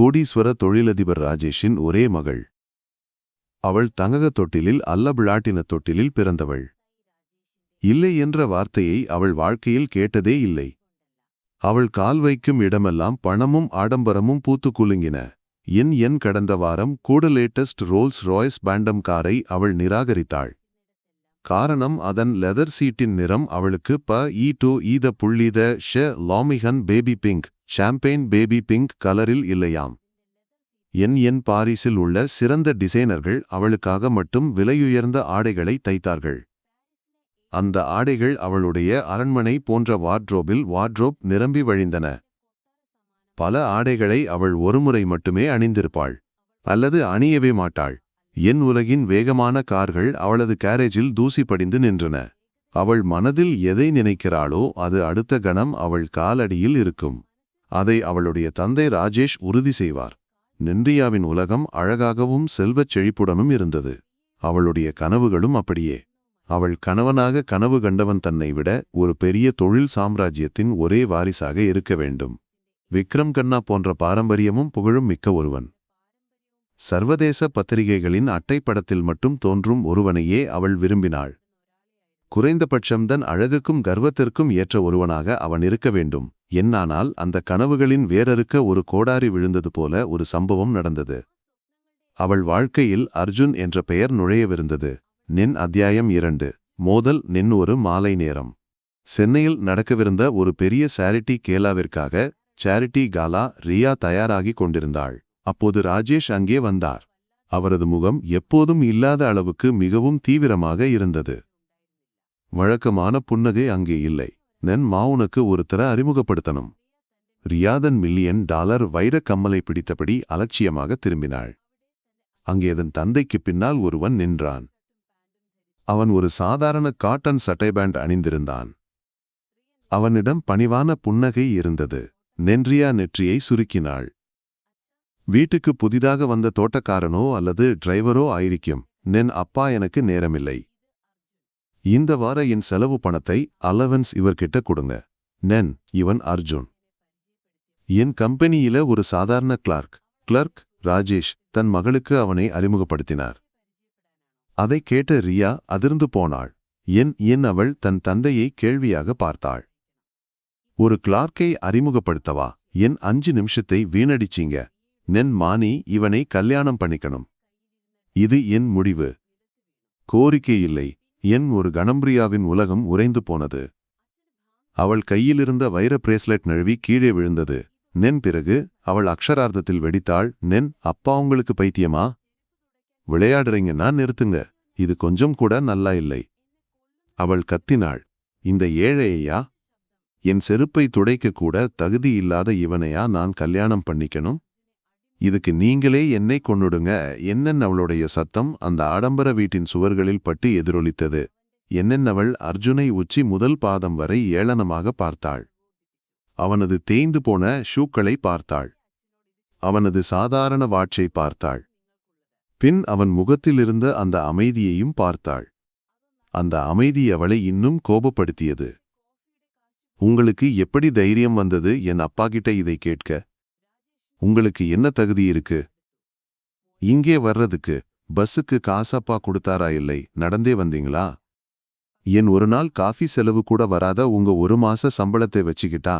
கோடீஸ்வர தொழிலதிபர் ராஜேஷின் ஒரே மகள். அவள் தங்கக தொட்டிலில் அல்ல பிளாட்டின தொட்டிலில் பிறந்தவள். இல்லை என்ற வார்த்தையை அவள் வாழ்க்கையில் கேட்டதே இல்லை. அவள் கால் வைக்கும் இடமெல்லாம் பணமும் ஆடம்பரமும் பூத்து குலுங்கின. என் என் கடந்த வாரம் கூட லேட்டஸ்ட் ரோல்ஸ் ராய்ஸ் பேண்டம் காரை அவள் நிராகரித்தாள். காரணம் அதன் லெதர் சீட்டின் நிறம் அவளுக்கு ப ஈ டு ஈத புள்ளீத ஷ லாமிகன் baby pink. Champagne baby pink கலரில் இல்லையாம். என் என் பாரிஸில் உள்ள சிறந்த டிசைனர்கள் அவளுக்காக மட்டும் விலையுயர்ந்த ஆடைகளை தைத்தார்கள். அந்த ஆடைகள் அவளுடைய அரண்மனை போன்ற வார்ட்ரோபில் வார்ட்ரோப் நிரம்பி வழிந்தன. பல ஆடைகளை அவள் ஒருமுறை மட்டுமே அணிந்திருப்பாள். அல்லது அணியவே மாட்டாள். என் உலகின் வேகமான கார்கள் அவளது கேரேஜில் தூசி படிந்து நின்றன. அவள் மனதில் எதை நினைக்கிறாளோ அது அடுத்த கணம் அவள் காலடியில் இருக்கும். அதை அவளுடைய தந்தை ராஜேஷ் உறுதி செய்வார். நின்றியாவின் உலகம் அழகாகவும் செல்வச் செழிப்புடனும் இருந்தது. அவளுடைய கனவுகளும் அப்படியே. அவள் கணவனாக கனவு கண்டவன் தன்னை விட ஒரு பெரிய தொழில் சாம்ராஜ்யத்தின் ஒரே வாரிசாக இருக்க வேண்டும். விக்ரம் கண்ணா போன்ற பாரம்பரியமும் புகழும் மிக்க ஒருவன். சர்வதேச பத்திரிகைகளின் அட்டைப்படத்தில் மட்டும் தோன்றும் ஒருவனையே அவள் விரும்பினாள். குறைந்தபட்சம் தன் அழகுக்கும் கர்வத்திற்கும் ஏற்ற ஒருவனாக அவன் இருக்க வேண்டும். என்னானால் அந்த கனவுகளின் வேறறுக்க ஒரு கோடாரி விழுந்தது போல ஒரு சம்பவம் நடந்தது. அவள் வாழ்க்கையில் அர்ஜுன் என்ற பெயர் நுழையவிருந்தது. நின் அத்தியாயம் இரண்டு. மோதல் நின் ஒரு மாலை நேரம். சென்னையில் நடக்கவிருந்த ஒரு பெரிய சாரிட்டி கேலாவிற்காக சாரிட்டி காலா ரியா தயாராகிக் கொண்டிருந்தாள். அப்போது ராஜேஷ் அங்கே வந்தார். அவரது முகம் எப்போதும் இல்லாத அளவுக்கு மிகவும் தீவிரமாக இருந்தது. வழக்கமான புன்னகை அங்கே இல்லை. நென் மாவுனுக்கு ஒருத்தர அறிமுகப்படுத்தணும். ரியாதன் மில்லியன் டாலர் வைரக் கம்மலை பிடித்தபடி அலட்சியமாக திரும்பினாள். அங்கே அதன் தந்தைக்கு பின்னால் ஒருவன் நின்றான். அவன் ஒரு சாதாரண காட்டன் சட்டை பேண்ட் அணிந்திருந்தான். அவனிடம் பணிவான புன்னகை இருந்தது. நென்றியா நெற்றியை சுருக்கினாள். வீட்டுக்கு புதிதாக வந்த தோட்டக்காரனோ அல்லது டிரைவரோ ஆயிருக்கும். நென் அப்பா எனக்கு நேரமில்லை. இந்த வார என் செலவு பணத்தை அலவன்ஸ் இவர்கிட்ட கொடுங்க. நென் இவன் அர்ஜுன். என் கம்பெனியில ஒரு சாதாரண கிளார்க் கிளர்க் ராஜேஷ் தன் மகளுக்கு அவனை அறிமுகப்படுத்தினார். அதை கேட்ட ரியா அதிர்ந்து போனாள். என் என் அவள் தன் தந்தையை கேள்வியாக பார்த்தாள். ஒரு கிளார்க்கை அறிமுகப்படுத்தவா? என் அஞ்சு நிமிஷத்தை வீணடிச்சீங்க. நென் மானி இவனை கல்யாணம் பண்ணிக்கணும். இது என் முடிவு. கோரிக்கை இல்லை. என் ஒரு கணம்பிரியாவின் உலகம் உறைந்து போனது. அவள் கையிலிருந்த வைர பிரேஸ்லெட் நழுவி கீழே விழுந்தது. நென் பிறகு அவள் அக்ஷரார்த்தத்தில் வெடித்தாள். நென் அப்பா உங்களுக்கு பைத்தியமா? விளையாடுறீங்கன்னா நிறுத்துங்க. இது கொஞ்சம் கூட நல்லா இல்லை. அவள் கத்தினாள். இந்த ஏழையா என் செருப்பை துடைக்க கூட தகுதி இல்லாத இவனையா நான் கல்யாணம் பண்ணிக்கணும்? இதுக்கு நீங்களே என்னை கொன்னுடுங்க. என்னென்ன அவளுடைய சத்தம் அந்த ஆடம்பர வீட்டின் சுவர்களில் பட்டு எதிரொலித்தது. என்னென்னவள் அர்ஜுனை உச்சி முதல் பாதம் வரை ஏளனமாக பார்த்தாள். அவனது தேய்ந்து போன ஷூக்களை பார்த்தாள். அவனது சாதாரண வாட்சை பார்த்தாள். பின் அவன் முகத்திலிருந்த அந்த அமைதியையும் பார்த்தாள். அந்த அமைதி அவளை இன்னும் கோபப்படுத்தியது. உங்களுக்கு எப்படி தைரியம் வந்தது? என் அப்பாகிட்ட இதை கேட்க. உங்களுக்கு என்ன தகுதி இருக்கு? இங்கே வர்றதுக்கு பஸ்ஸுக்கு காசப்பா கொடுத்தாரா இல்லை? நடந்தே வந்தீங்களா? என் ஒரு நாள் காஃபி செலவு கூட வராத உங்க ஒரு மாச சம்பளத்தை வச்சுக்கிட்டா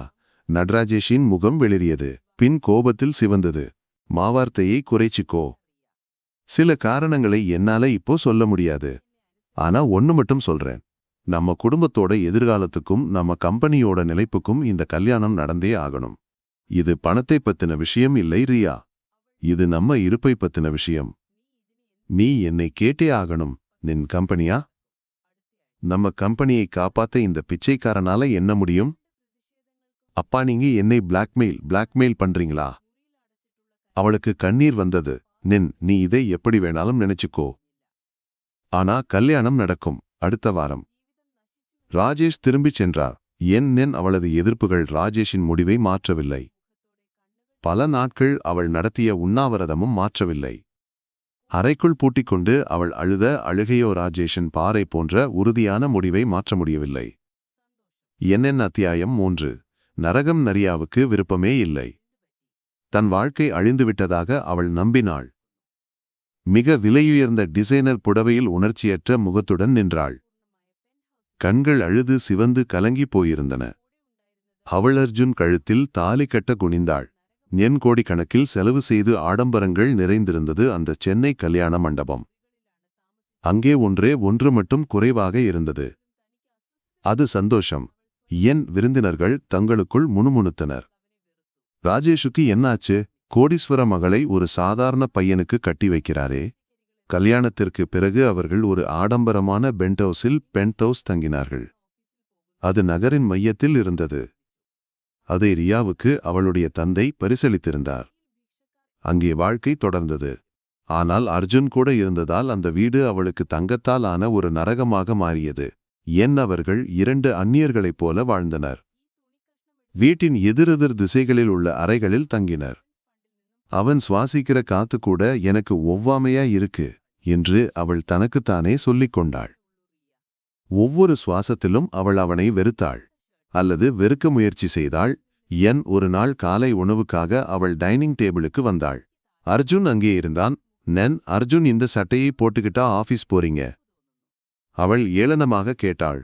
நட்ராஜேஷின் முகம் வெளிரியது பின் கோபத்தில் சிவந்தது. மாவார்த்தையை குறைச்சிக்கோ. சில காரணங்களை என்னால இப்போ சொல்ல முடியாது. ஆனா ஒன்னு மட்டும் சொல்றேன். நம்ம குடும்பத்தோட எதிர்காலத்துக்கும் நம்ம கம்பெனியோட நிலைப்புக்கும் இந்த கல்யாணம் நடந்தே ஆகணும். இது பணத்தை பத்தின விஷயம் இல்லை ரியா. இது நம்ம இருப்பை பத்தின விஷயம். நீ என்னை கேட்டே ஆகணும் நின் கம்பெனியா? நம்ம கம்பெனியை காப்பாத்த இந்த பிச்சைக்காரனால என்ன முடியும்? அப்பா நீங்க என்னை பிளாக்மெயில் பிளாக்மெயில் பண்றீங்களா? அவளுக்கு கண்ணீர் வந்தது. நின் நீ இதை எப்படி வேணாலும் நினைச்சுக்கோ. ஆனா கல்யாணம் நடக்கும். அடுத்த வாரம். ராஜேஷ் திரும்பிச் சென்றார். என் நென் அவளது எதிர்ப்புகள் ராஜேஷின் முடிவை மாற்றவில்லை. பல நாட்கள் அவள் நடத்திய உண்ணாவிரதமும் மாற்றவில்லை. அறைக்குள் பூட்டிக்கொண்டு அவள் அழுத அழுகையோ ராஜேஷன் பாறை போன்ற உறுதியான முடிவை மாற்ற முடியவில்லை. என்னென் அத்தியாயம் மூன்று. நரகம் நரியாவுக்கு விருப்பமே இல்லை. தன் வாழ்க்கை அழிந்துவிட்டதாக அவள் நம்பினாள். மிக விலையுயர்ந்த டிசைனர் புடவையில் உணர்ச்சியற்ற முகத்துடன் நின்றாள். கண்கள் அழுது சிவந்து கலங்கிப் போயிருந்தன. அவள் அர்ஜுன் கழுத்தில் தாலி கட்ட குனிந்தாள். என் கோடிக்கணக்கில் செலவு செய்து ஆடம்பரங்கள் நிறைந்திருந்தது அந்த சென்னை கல்யாண மண்டபம். அங்கே ஒன்றே ஒன்று மட்டும் குறைவாக இருந்தது. அது சந்தோஷம். என் விருந்தினர்கள் தங்களுக்குள் முணுமுணுத்தனர். ராஜேஷுக்கு என்னாச்சு? கோடீஸ்வர மகளை ஒரு சாதாரண பையனுக்கு கட்டி வைக்கிறாரே. கல்யாணத்திற்கு பிறகு அவர்கள் ஒரு ஆடம்பரமான பென்ட் ஹவுஸில் பென்ட் ஹவுஸ் தங்கினார்கள். அது நகரின் மையத்தில் இருந்தது. அதை ரியாவுக்கு அவளுடைய தந்தை பரிசளித்திருந்தார். அங்கே வாழ்க்கை தொடர்ந்தது. ஆனால் அர்ஜுன் கூட இருந்ததால் அந்த வீடு அவளுக்கு தங்கத்தால் ஆன ஒரு நரகமாக மாறியது. என் அவர்கள் இரண்டு அந்நியர்களைப் போல வாழ்ந்தனர். வீட்டின் எதிரெதிர் திசைகளில் உள்ள அறைகளில் தங்கினர். அவன் சுவாசிக்கிற காத்து கூட எனக்கு ஒவ்வாமையா இருக்கு என்று அவள் தனக்குத்தானே சொல்லிக் கொண்டாள் ஒவ்வொரு சுவாசத்திலும் அவள் அவனை வெறுத்தாள். அல்லது வெறுக்க முயற்சி செய்தாள். என் ஒரு நாள் காலை உணவுக்காக அவள் டைனிங் டேபிளுக்கு வந்தாள். அர்ஜுன் அங்கே இருந்தான். நென் அர்ஜுன் இந்த சட்டையை போட்டுக்கிட்டா ஆபீஸ் போறீங்க? அவள் ஏளனமாக கேட்டாள்.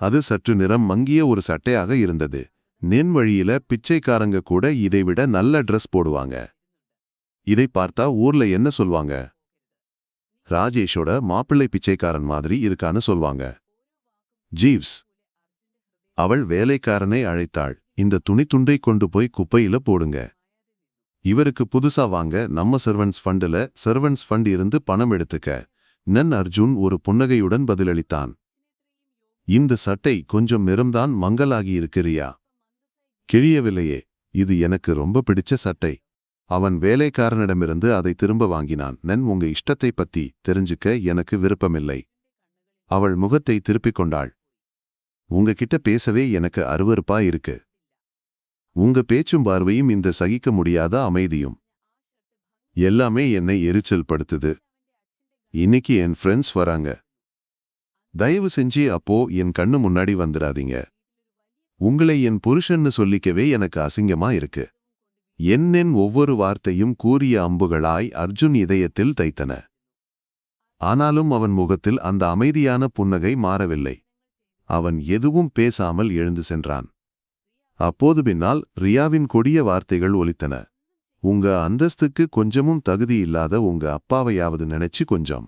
அது சற்று நிறம் மங்கிய ஒரு சட்டையாக இருந்தது. நின் வழியில பிச்சைக்காரங்க கூட இதைவிட நல்ல ட்ரெஸ் போடுவாங்க. இதை பார்த்தா ஊர்ல என்ன சொல்வாங்க? ராஜேஷோட மாப்பிள்ளை பிச்சைக்காரன் மாதிரி இருக்கான்னு சொல்வாங்க. ஜீவ்ஸ் அவள் வேலைக்காரனை அழைத்தாள். இந்த துணி துண்டை கொண்டு போய் குப்பையில போடுங்க. இவருக்கு புதுசா வாங்க நம்ம சர்வன்ஸ் ஃபண்டுல சர்வன்ஸ் ஃபண்ட் இருந்து பணம் எடுத்துக்க. நன் அர்ஜுன் ஒரு புன்னகையுடன் பதிலளித்தான். இந்த சட்டை கொஞ்சம் நிறம்தான் மங்கலாகி இருக்கிறியா? கிழியவில்லையே இது எனக்கு ரொம்ப பிடிச்ச சட்டை. அவன் வேலைக்காரனிடமிருந்து அதை திரும்ப வாங்கினான். நன் உங்க இஷ்டத்தை பத்தி தெரிஞ்சுக்க எனக்கு விருப்பமில்லை. அவள் முகத்தை திருப்பிக் கொண்டாள். உங்ககிட்ட பேசவே எனக்கு அருவருப்பா இருக்கு. உங்க பேச்சும் பார்வையும் இந்த சகிக்க முடியாத அமைதியும். எல்லாமே என்னை எரிச்சல் படுத்துது. இன்னைக்கு என் ஃப்ரெண்ட்ஸ் வராங்க. தயவு செஞ்சு அப்போ என் கண்ணு முன்னாடி வந்துடாதீங்க. உங்களை என் புருஷன்னு சொல்லிக்கவே எனக்கு அசிங்கமா இருக்கு. என்னென் ஒவ்வொரு வார்த்தையும் கூறிய அம்புகளாய் அர்ஜுன் இதயத்தில் தைத்தன. ஆனாலும் அவன் முகத்தில் அந்த அமைதியான புன்னகை மாறவில்லை. அவன் எதுவும் பேசாமல் எழுந்து சென்றான். அப்போது பின்னால் ரியாவின் கொடிய வார்த்தைகள் ஒலித்தன. உங்க அந்தஸ்துக்கு கொஞ்சமும் தகுதி இல்லாத உங்க அப்பாவையாவது நினைச்சு கொஞ்சம்.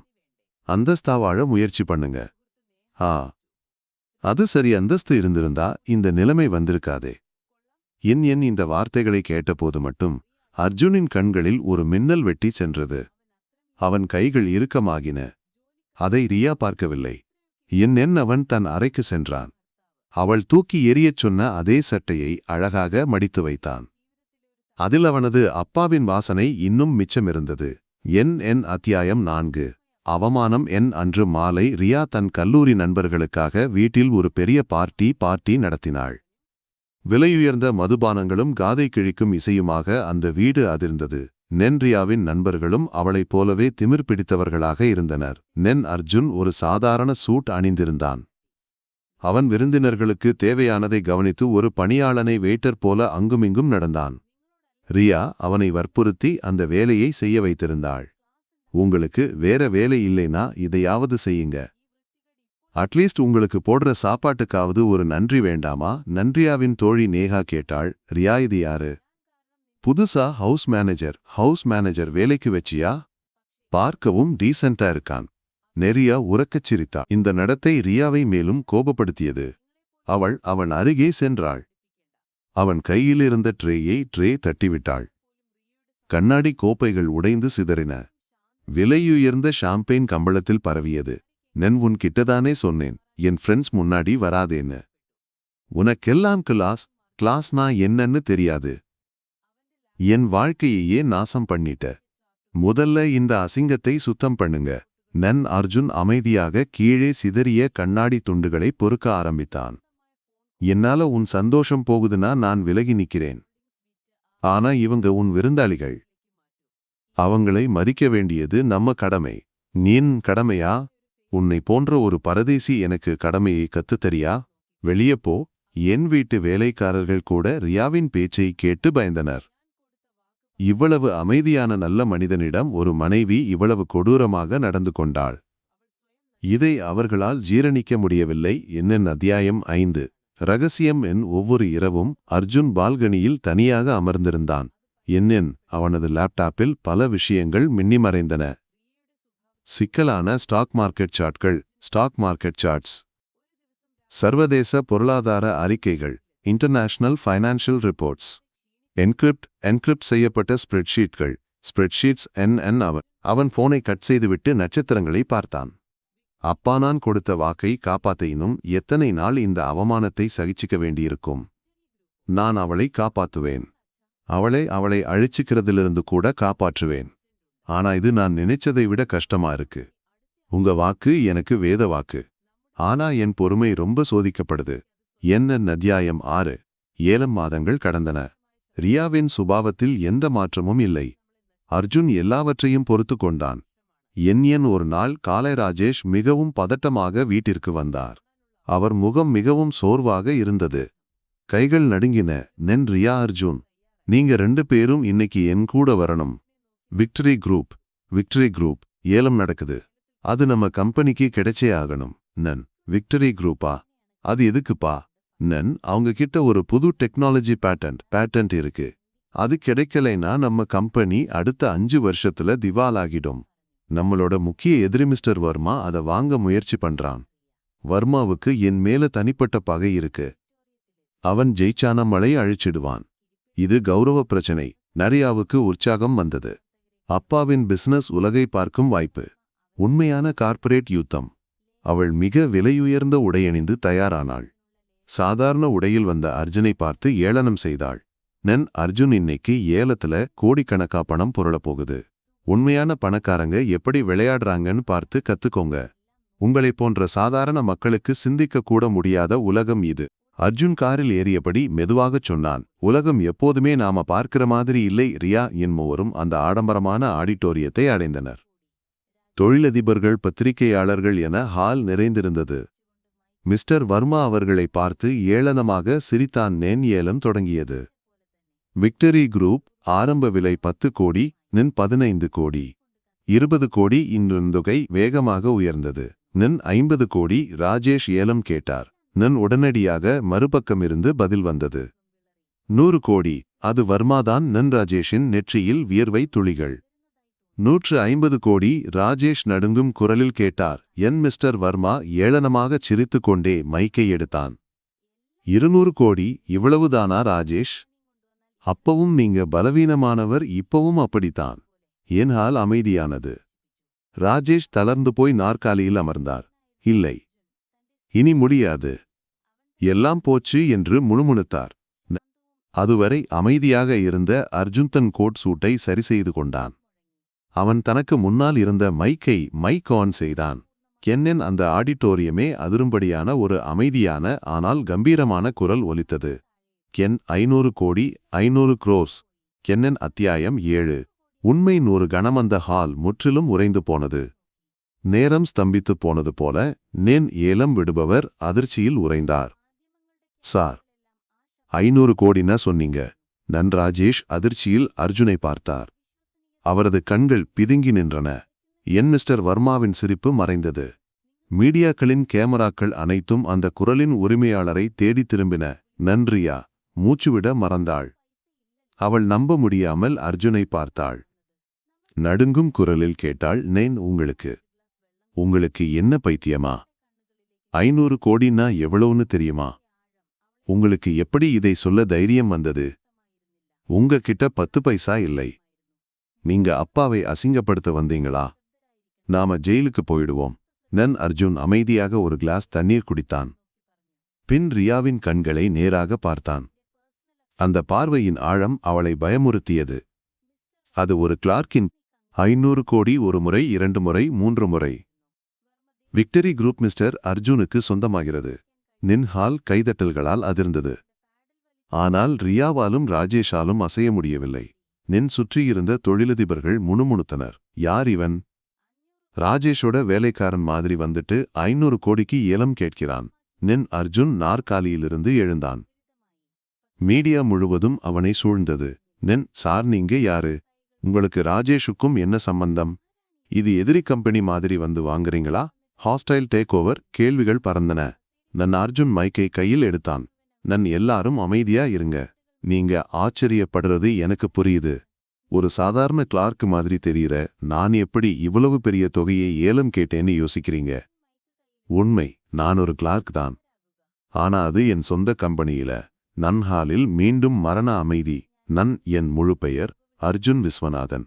அந்தஸ்தா வாழ முயற்சி பண்ணுங்க. ஆ. அது சரி அந்தஸ்து இருந்திருந்தா இந்த நிலைமை வந்திருக்காதே. என் என் இந்த வார்த்தைகளை கேட்டபோது மட்டும் அர்ஜுனின் கண்களில் ஒரு மின்னல் வெட்டி சென்றது. அவன் கைகள் இறுக்கமாகின. அதை ரியா பார்க்கவில்லை. என்னென் அவன் தன் அறைக்கு சென்றான். அவள் தூக்கி எறியச் சொன்ன அதே சட்டையை அழகாக மடித்து வைத்தான். அதில் அவனது அப்பாவின் வாசனை இன்னும் மிச்சமிருந்தது. என் என் அத்தியாயம் நான்கு. அவமானம் என் அன்று மாலை ரியா தன் கல்லூரி நண்பர்களுக்காக வீட்டில் ஒரு பெரிய பார்ட்டி பார்ட்டி நடத்தினாள். விலையுயர்ந்த மதுபானங்களும் காதை கிழிக்கும் இசையுமாக அந்த வீடு அதிர்ந்தது. நென்ரியாவின் நண்பர்களும் அவளைப் போலவே திமிர் பிடித்தவர்களாக இருந்தனர். நென் அர்ஜுன் ஒரு சாதாரண சூட் அணிந்திருந்தான். அவன் விருந்தினர்களுக்கு தேவையானதை கவனித்து ஒரு பணியாளனை வெயிட்டர் போல அங்குமிங்கும் நடந்தான். ரியா அவனை வற்புறுத்தி அந்த வேலையை செய்ய வைத்திருந்தாள். உங்களுக்கு வேற வேலை இல்லைனா இதையாவது செய்யுங்க. அட்லீஸ்ட் உங்களுக்கு போடுற சாப்பாட்டுக்காவது ஒரு நன்றி வேண்டாமா? நன்றியாவின் தோழி நேகா கேட்டாள். ரியா இது யாரு? புதுசா ஹவுஸ் மேனேஜர் ஹவுஸ் மேனேஜர் வேலைக்கு வச்சியா? பார்க்கவும் டீசென்டா இருக்கான். நெறியா உறக்கச் சிரித்தா. இந்த நடத்தை ரியாவை மேலும் கோபப்படுத்தியது. அவள் அவன் அருகே சென்றாள். அவன் கையில் இருந்த ட்ரேயை ட்ரே தட்டிவிட்டாள். கண்ணாடி கோப்பைகள் உடைந்து சிதறின. விலையுயர்ந்த ஷாம்பெயின் கம்பளத்தில் பரவியது. நென் உன் கிட்டதானே சொன்னேன். என் ஃப்ரெண்ட்ஸ் முன்னாடி வராதேன்னு. உனக்கெல்லாம் கிளாஸ் கிளாஸ்னா என்னன்னு தெரியாது. என் வாழ்க்கையையே நாசம் பண்ணிட்ட. முதல்ல இந்த அசிங்கத்தை சுத்தம் பண்ணுங்க. நன் அர்ஜுன் அமைதியாக கீழே சிதறிய கண்ணாடி துண்டுகளை பொறுக்க ஆரம்பித்தான். என்னால உன் சந்தோஷம் போகுதுன்னா நான் விலகி நிற்கிறேன் ஆனா இவங்க உன் விருந்தாளிகள். அவங்களை மதிக்க வேண்டியது நம்ம கடமை. நீன் கடமையா? உன்னை போன்ற ஒரு பரதேசி எனக்கு கடமையை கத்துத்தரியா வெளியே போ. என் வீட்டு வேலைக்காரர்கள் கூட ரியாவின் பேச்சை கேட்டு பயந்தனர். இவ்வளவு அமைதியான நல்ல மனிதனிடம் ஒரு மனைவி இவ்வளவு கொடூரமாக நடந்து கொண்டாள். இதை அவர்களால் ஜீரணிக்க முடியவில்லை. என்னென் அத்தியாயம் ஐந்து. ரகசியம் என் ஒவ்வொரு இரவும் அர்ஜுன் பால்கனியில் தனியாக அமர்ந்திருந்தான். என்னென் அவனது லேப்டாப்பில் பல விஷயங்கள் மின்னிமறைந்தன. சிக்கலான ஸ்டாக் மார்க்கெட் சார்ட்கள் ஸ்டாக் மார்க்கெட் சார்ட்ஸ் சர்வதேச பொருளாதார அறிக்கைகள் international financial reports. Encrypt encrypt செய்யப்பட்ட ஸ்ப்ரெட்ஷீட்கள் ஸ்ப்ரெட்ஷீட்ஸ் என் என் அவன் அவன் போனை கட் செய்துவிட்டு நட்சத்திரங்களை பார்த்தான். அப்பா நான் கொடுத்த வாக்கை காப்பாத்த இன்னும் எத்தனை நாள் இந்த அவமானத்தை சகிச்சிக்க வேண்டியிருக்கும்? நான் அவளை காப்பாத்துவேன். அவளை அவளை அழிச்சுக்கிறதிலிருந்து கூட காப்பாற்றுவேன். ஆனா இது நான் நினைச்சதை விட கஷ்டமா இருக்கு. உங்க வாக்கு எனக்கு வேத வாக்கு. ஆனா என் பொறுமை ரொம்ப சோதிக்கப்படுது என்ன நத்தியாயம் ஆறு. ஏலம் மாதங்கள் கடந்தன. ரியாவின் சுபாவத்தில் எந்த மாற்றமும் இல்லை. அர்ஜுன் எல்லாவற்றையும் பொறுத்து கொண்டான். என் ஒரு நாள் காலை ராஜேஷ் மிகவும் பதட்டமாக வீட்டிற்கு வந்தார். அவர் முகம் மிகவும் சோர்வாக இருந்தது. கைகள் நடுங்கின நென் ரியா அர்ஜுன் நீங்க ரெண்டு பேரும் இன்னைக்கு என் கூட வரணும். விக்டரி குரூப் விக்டரி குரூப் ஏலம் நடக்குது. அது நம்ம கம்பெனிக்கு கிடைச்சே ஆகணும். நன் விக்டரி குரூப்பா? அது எதுக்குப்பா? நன் அவங்க கிட்ட ஒரு புது டெக்னாலஜி பேட்டன்ட் பேட்டன்ட் இருக்கு. அது கிடைக்கலைன்னா நம்ம கம்பெனி அடுத்த அஞ்சு வருஷத்துல திவாலாகிடும். நம்மளோட முக்கிய எதிரி மிஸ்டர் வர்மா அதை வாங்க முயற்சி பண்றான். வர்மாவுக்கு என் மேல தனிப்பட்ட பகை இருக்கு. அவன் ஜெயிச்சான மழை அழிச்சிடுவான். இது கௌரவ பிரச்சனை. நரியாவுக்கு உற்சாகம் வந்தது. அப்பாவின் பிசினஸ் உலகை பார்க்கும் வாய்ப்பு. உண்மையான கார்ப்பரேட் யுத்தம். அவள் மிக விலையுயர்ந்த உடையணிந்து தயாரானாள். சாதாரண உடையில் வந்த அர்ஜுனை பார்த்து ஏளனம் செய்தாள். நென் அர்ஜுன் இன்னைக்கு ஏலத்துல கோடிக்கணக்கா பணம் புரளப் போகுது. உண்மையான பணக்காரங்க எப்படி விளையாடுறாங்கன்னு பார்த்து கத்துக்கோங்க. உங்களைப் போன்ற சாதாரண மக்களுக்கு சிந்திக்க கூட முடியாத உலகம் இது. அர்ஜுன் காரில் ஏறியபடி மெதுவாகச் சொன்னான். உலகம் எப்போதுமே நாம பார்க்கிற மாதிரி இல்லை ரியா என்பவரும் அந்த ஆடம்பரமான ஆடிட்டோரியத்தை அடைந்தனர். தொழிலதிபர்கள் பத்திரிகையாளர்கள் என ஹால் நிறைந்திருந்தது. மிஸ்டர் வர்மா அவர்களை பார்த்து ஏளனமாக சிரித்தான் நேன் ஏலம் தொடங்கியது. விக்டரி குரூப் ஆரம்ப விலை பத்து கோடி நின் பதினைந்து கோடி. இருபது கோடி இன்னும் தொகை வேகமாக உயர்ந்தது. நின் ஐம்பது கோடி ராஜேஷ் ஏலம் கேட்டார். நன் உடனடியாக மறுபக்கமிருந்து பதில் வந்தது. நூறு கோடி அது வர்மாதான் நன் ராஜேஷின் நெற்றியில் வியர்வை துளிகள். நூற்று ஐம்பது கோடி ராஜேஷ் நடுங்கும் குரலில் கேட்டார். என் மிஸ்டர் வர்மா ஏளனமாகச் சிரித்து கொண்டே மைக்கை எடுத்தான். இருநூறு கோடி இவ்வளவுதானா ராஜேஷ்? அப்பவும் நீங்க பலவீனமானவர் இப்பவும் அப்படித்தான். என்ஹால் அமைதியானது. ராஜேஷ் தளர்ந்து போய் நாற்காலியில் அமர்ந்தார். இல்லை. இனி முடியாது. எல்லாம் போச்சு என்று முணுமுணுத்தார். அதுவரை அமைதியாக இருந்த அர்ஜுன் தன் கோட் சூட்டை சரி செய்து கொண்டான். அவன் தனக்கு முன்னால் இருந்த மைக்கை மைக் ஆன் செய்தான். கென்னன் அந்த ஆடிட்டோரியமே அதிரும்படியான ஒரு அமைதியான ஆனால் கம்பீரமான குரல் ஒலித்தது. கென் ஐநூறு கோடி ஐநூறு குரோஸ். கென்னன் அத்தியாயம் ஏழு. உண்மை நூறு கணமந்த ஹால் முற்றிலும் உறைந்து போனது. நேரம் ஸ்தம்பித்துப் போனது போல நேன் ஏலம் விடுபவர் அதிர்ச்சியில் உறைந்தார். சார் ஐநூறு கோடின்னா சொன்னீங்க. நன் ராஜேஷ் அதிர்ச்சியில் அர்ஜுனை பார்த்தார். அவரது கண்கள் பிதுங்கி நின்றன. என் மிஸ்டர் வர்மாவின் சிரிப்பு மறைந்தது. மீடியாக்களின் கேமராக்கள் அனைத்தும் அந்த குரலின் உரிமையாளரை தேடித் திரும்பின. நன்றியா மூச்சுவிட மறந்தாள். அவள் நம்ப முடியாமல் அர்ஜுனை பார்த்தாள். நடுங்கும் குரலில் கேட்டாள் நேன் உங்களுக்கு. உங்களுக்கு என்ன பைத்தியமா? ஐநூறு கோடின்னா எவ்வளவுன்னு தெரியுமா? உங்களுக்கு எப்படி இதை சொல்ல தைரியம் வந்தது? உங்க கிட்ட பத்து பைசா இல்லை. நீங்க அப்பாவை அசிங்கப்படுத்த வந்தீங்களா? நாம ஜெயிலுக்கு போயிடுவோம். நன் அர்ஜுன் அமைதியாக ஒரு கிளாஸ் தண்ணீர் குடித்தான். பின் ரியாவின் கண்களை நேராக பார்த்தான். அந்த பார்வையின் ஆழம் அவளை பயமுறுத்தியது. அது ஒரு கிளார்க்கின் ஐநூறு கோடி ஒரு முறை இரண்டு முறை மூன்று முறை. விக்டரி குரூப் மிஸ்டர் அர்ஜுனுக்கு சொந்தமாகிறது. நின்ஹால் கைதட்டல்களால் அதிர்ந்தது. ஆனால் ரியாவாலும் ராஜேஷாலும் அசைய முடியவில்லை. நின் சுற்றியிருந்த தொழிலதிபர்கள் முணுமுணுத்தனர். யார் இவன்? ராஜேஷோட வேலைக்காரன் மாதிரி வந்துட்டு ஐநூறு கோடிக்கு ஏலம் கேட்கிறான். நின் அர்ஜுன் நாற்காலியிலிருந்து எழுந்தான். மீடியா முழுவதும் அவனை சூழ்ந்தது. நென் சார் நீங்க யாரு? உங்களுக்கு ராஜேஷுக்கும் என்ன சம்பந்தம்? இது எதிரி கம்பெனி மாதிரி வந்து வாங்குறீங்களா? ஹாஸ்டைல் டேக் ஓவர் கேள்விகள் பறந்தன. நன் அர்ஜுன் மைக்கை கையில் எடுத்தான். நன் எல்லாரும் அமைதியா இருங்க. நீங்க ஆச்சரியப்படுறது எனக்கு புரியுது. ஒரு சாதாரண கிளார்க் மாதிரி தெரியற நான் எப்படி இவ்வளவு பெரிய தொகையை ஏலம் கேட்டேன்னு யோசிக்கிறீங்க? உண்மை நான் ஒரு கிளார்க் தான். ஆனா அது என் சொந்த கம்பெனியில. நன்ஹாலில் மீண்டும் மரண அமைதி. நன் என் முழு பெயர் அர்ஜுன் விஸ்வநாதன்.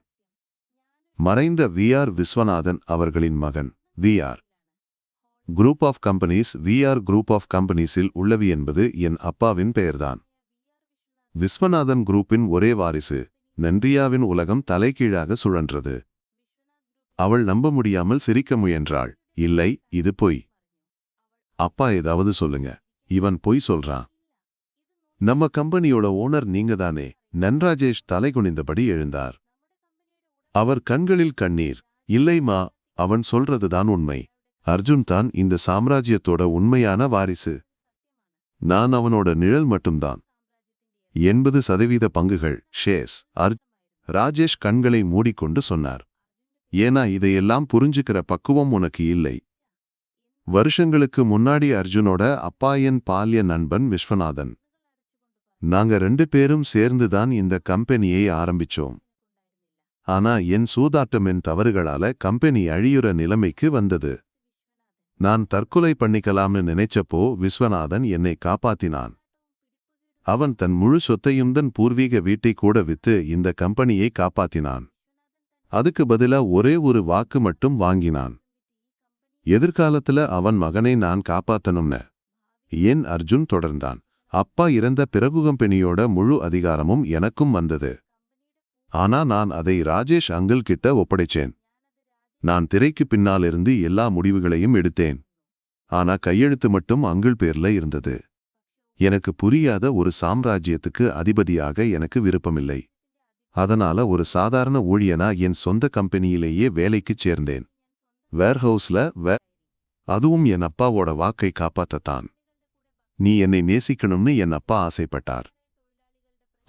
மறைந்த வி ஆர் விஸ்வநாதன் அவர்களின் மகன் V R. Group of companies V R group of கம்பெனிஸில் உள்ளவி என்பது என் அப்பாவின் பெயர்தான். விஸ்வநாதன் குரூப்பின் ஒரே வாரிசு நன்றியாவின் உலகம் தலைகீழாக சுழன்றது. அவள் நம்ப முடியாமல் சிரிக்க முயன்றாள். இல்லை இது பொய். அப்பா ஏதாவது சொல்லுங்க. இவன் பொய் சொல்றான். நம்ம கம்பெனியோட ஓனர் நீங்க தானே நன்ராஜேஷ் தலை குனிந்தபடி எழுந்தார். அவர் கண்களில் கண்ணீர். இல்லைமா அவன் சொல்றதுதான் உண்மை. அர்ஜுன் தான் இந்த சாம்ராஜ்யத்தோட உண்மையான வாரிசு. நான் அவனோட நிழல் மட்டும்தான். எண்பது சதவீத பங்குகள் ஷேர்ஸ் அர் ராஜேஷ் கண்களை மூடிக்கொண்டு சொன்னார். ஏனா இதையெல்லாம் புரிஞ்சுக்கிற பக்குவம் உனக்கு இல்லை. வருஷங்களுக்கு முன்னாடி அர்ஜுனோட அப்பா என் பால்ய நண்பன் விஸ்வநாதன். நாங்க ரெண்டு பேரும் சேர்ந்துதான் இந்த கம்பெனியை ஆரம்பிச்சோம். ஆனா என் சூதாட்டமின் தவறுகளால கம்பெனி அழியுற நிலைமைக்கு வந்தது. நான் தற்கொலை பண்ணிக்கலாம்னு நினைச்சப்போ விஸ்வநாதன் என்னை காப்பாத்தினான். அவன் தன் முழு சொத்தையும் தன் பூர்வீக வீட்டை கூட வித்து இந்த கம்பெனியை காப்பாத்தினான். அதுக்கு பதிலா ஒரே ஒரு வாக்கு மட்டும் வாங்கினான். எதிர்காலத்துல அவன் மகனை நான் காப்பாத்தணும்னு. ஏன்? அர்ஜுன் தொடர்ந்தான். அப்பா இறந்த பிறகு கம்பெனியோட முழு அதிகாரமும் எனக்கும் வந்தது. ஆனா நான் அதை ராஜேஷ் அங்கிள் கிட்ட ஒப்படைச்சேன். நான் திரைக்கு பின்னாலிருந்து எல்லா முடிவுகளையும் எடுத்தேன். ஆனா கையெழுத்து மட்டும் அங்கிள் பேர்ல இருந்தது. எனக்கு புரியாத ஒரு சாம்ராஜ்யத்துக்கு அதிபதியாக எனக்கு விருப்பமில்லை. அதனால ஒரு சாதாரண ஊழியனா என் சொந்த கம்பெனியிலேயே வேலைக்குச் சேர்ந்தேன். வேர்ஹவுஸ்ல வே அதுவும் என் அப்பாவோட வாக்கை காப்பாத்தத்தான். நீ என்னை நேசிக்கணும்னு என் அப்பா ஆசைப்பட்டார்.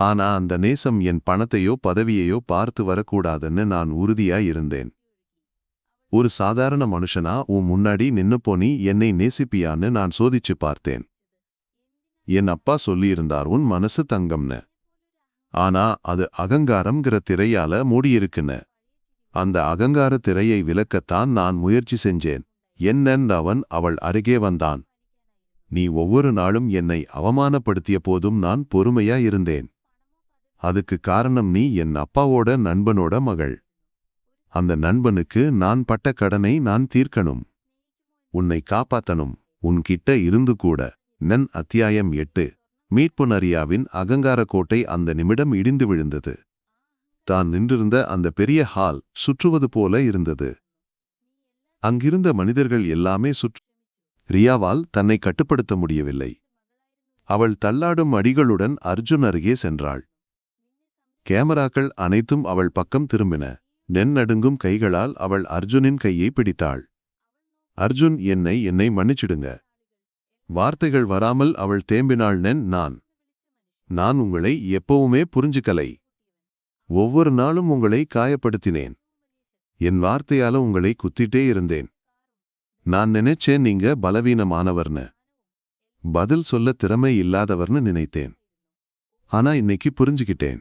ஆனா அந்த நேசம் என் பணத்தையோ பதவியையோ பார்த்து வரக்கூடாதுன்னு நான் உறுதியா இருந்தேன். ஒரு சாதாரண மனுஷனா உன் முன்னாடி நின்னு போனி என்னை நேசிப்பியான்னு நான் சோதிச்சு பார்த்தேன். என் அப்பா சொல்லியிருந்தார் உன் மனசு தங்கம்னு. ஆனா அது அகங்காரம்ங்கிற திரையால மூடியிருக்குன்னு. அந்த அகங்கார திரையை விலக்கத்தான் நான் முயற்சி செஞ்சேன். என்னென் அவன் அவள் அருகே வந்தான். நீ ஒவ்வொரு நாளும் என்னை அவமானப்படுத்திய போதும் நான் பொறுமையா இருந்தேன். அதுக்கு காரணம் நீ என் அப்பாவோட நண்பனோட மகள். அந்த நண்பனுக்கு நான் பட்ட கடனை நான் தீர்க்கணும். உன்னை காப்பாத்தணும். உன்கிட்ட இருந்து கூட. நன் அத்தியாயம் எட்டு. மீட்பு நரியாவின் அகங்கார கோட்டை அந்த நிமிடம் இடிந்து விழுந்தது. தான் நின்றிருந்த அந்த பெரிய ஹால் சுற்றுவது போல இருந்தது. அங்கிருந்த மனிதர்கள் எல்லாமே சுற்று ரியாவால் தன்னை கட்டுப்படுத்த முடியவில்லை. அவள் தள்ளாடும் அடிகளுடன் அர்ஜுன் அருகே சென்றாள். கேமராக்கள் அனைத்தும் அவள் பக்கம் திரும்பின. நென்னடுங்கும் கைகளால் அவள் அர்ஜுனின் கையை பிடித்தாள். அர்ஜுன் என்னை என்னை மன்னிச்சிடுங்க. வார்த்தைகள் வராமல் அவள் தேம்பினாள் நென் நான். நான் உங்களை எப்பவுமே புரிஞ்சுக்கலை. ஒவ்வொரு நாளும் உங்களை காயப்படுத்தினேன். என் வார்த்தையால உங்களை குத்திட்டே இருந்தேன். நான் நினைச்சேன் நீங்க பலவீனமானவர்னு. பதில் சொல்ல திறமை இல்லாதவர்னு நினைத்தேன். ஆனா இன்னைக்கு புரிஞ்சுக்கிட்டேன்.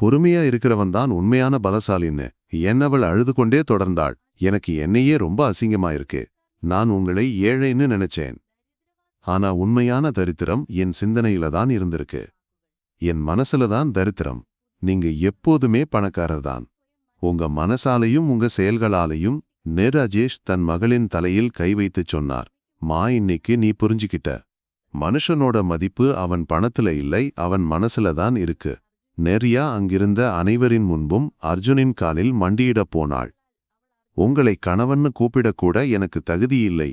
பொறுமையா இருக்கிறவன் தான் உண்மையான பலசாலின்னு. என்னவள் அழுது கொண்டே தொடர்ந்தாள். எனக்கு என்னையே ரொம்ப அசிங்கமாயிருக்கு. நான் உங்களை ஏழைன்னு நினைச்சேன். ஆனா உண்மையான தரித்திரம் என் சிந்தனையில தான் இருந்திருக்கு. என் மனசுல தான் தரித்திரம். நீங்க எப்போதுமே பணக்காரர் தான் உங்க மனசாலையும் உங்க செயல்களாலையும் நெ ராஜேஷ் தன் மகளின் தலையில் கை வைத்துச் சொன்னார். மா இன்னைக்கு நீ புரிஞ்சுக்கிட்ட. மனுஷனோட மதிப்பு அவன் பணத்துல இல்லை அவன் மனசுல தான் இருக்கு. நெறியா அங்கிருந்த அனைவரின் முன்பும் அர்ஜுனின் காலில் மண்டியிடப் போனாள். உங்களை கணவன்னு கூப்பிடக்கூட எனக்கு தகுதியில்லை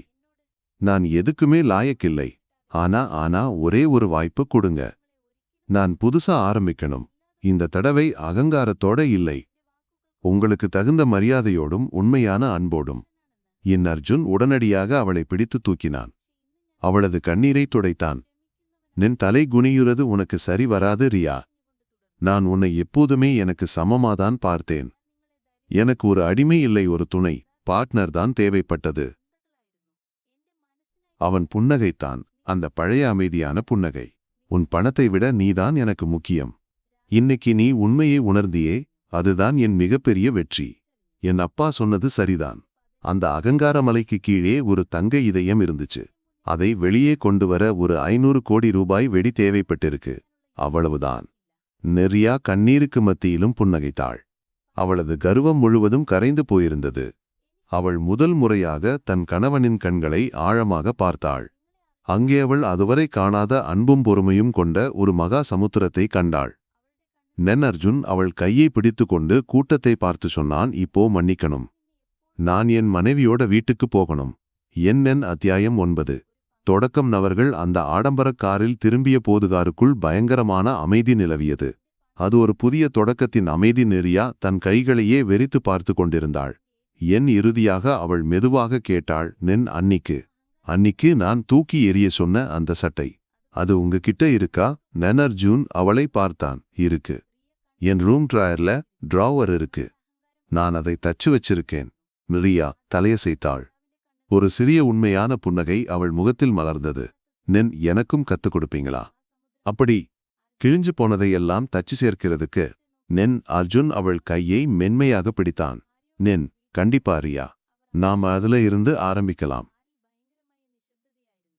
நான் எதுக்குமே லாயக்கில்லை. ஆனா ஆனா ஒரே ஒரு வாய்ப்பு கொடுங்க. நான் புதுசா ஆரம்பிக்கணும். இந்த தடவை அகங்காரத்தோட இல்லை. உங்களுக்கு தகுந்த மரியாதையோடும் உண்மையான அன்போடும். என் அர்ஜுன் உடனடியாக அவளை பிடித்து தூக்கினான். அவளது கண்ணீரை துடைத்தான். நின் தலை குனியுறது உனக்கு சரி வராது ரியா. நான் உன்னை எப்போதுமே எனக்கு சமமாதான் பார்த்தேன். எனக்கு ஒரு அடிமை இல்லை ஒரு துணை. பார்ட்னர் தான் தேவைப்பட்டது. அவன் புன்னகைத்தான். அந்த பழைய அமைதியான புன்னகை. உன் பணத்தை விட நீதான் எனக்கு முக்கியம். இன்னைக்கு நீ உண்மையை உணர்ந்தியே அதுதான் என் மிகப்பெரிய வெற்றி. என் அப்பா சொன்னது சரிதான். அந்த அகங்கார மலைக்கு கீழே ஒரு தங்க இதயம் இருந்துச்சு. அதை வெளியே கொண்டு வர ஒரு ஐநூறு கோடி ரூபாய் வெடி தேவைப்பட்டிருக்கு. அவ்வளவுதான். நெறியா கண்ணீருக்கு மத்தியிலும் புன்னகைத்தாள். அவளது கர்வம் முழுவதும் கரைந்து போயிருந்தது. அவள் முதல் முறையாக தன் கணவனின் கண்களை ஆழமாக பார்த்தாள். அங்கே அவள் அதுவரை காணாத அன்பும் பொறுமையும் கொண்ட ஒரு மகா சமுத்திரத்தை கண்டாள். நென் அர்ஜுன் அவள் கையை பிடித்துக்கொண்டு கூட்டத்தை பார்த்து சொன்னான் இப்போ மன்னிக்கணும். நான் என் மனைவியோட வீட்டுக்கு போகணும். என்னென் அத்தியாயம் ஒன்பது. தொடக்கம் நவர்கள் அந்த ஆடம்பரக் காரில் திரும்பிய போதுகாருக்குள் பயங்கரமான அமைதி நிலவியது. அது ஒரு புதிய தொடக்கத்தின் அமைதி நெறியா தன் கைகளையே வெறித்து பார்த்து கொண்டிருந்தாள். என் இறுதியாக அவள் மெதுவாக கேட்டாள் நென் அன்னிக்கு. அன்னிக்கு நான் தூக்கி எறிய சொன்ன அந்த சட்டை. அது உங்ககிட்ட இருக்கா? நெனர்ஜூன் அவளை பார்த்தான். இருக்கு. என் ரூம் ட்ராயர்ல டிராவர் இருக்கு. நான் அதை தச்சு வச்சிருக்கேன். மிரியா தலையசைத்தாள். ஒரு சிறிய உண்மையான புன்னகை அவள் முகத்தில் மலர்ந்தது. நென் எனக்கும் கத்துக் கொடுப்பீங்களா? அப்படி. கிழிஞ்சு போனதையெல்லாம் தச்சு சேர்க்கிறதுக்கு. நென் அர்ஜுன் அவள் கையை மென்மையாக பிடித்தான். நென் கண்டிப்பா ரியா. நாம அதுல இருந்து ஆரம்பிக்கலாம்.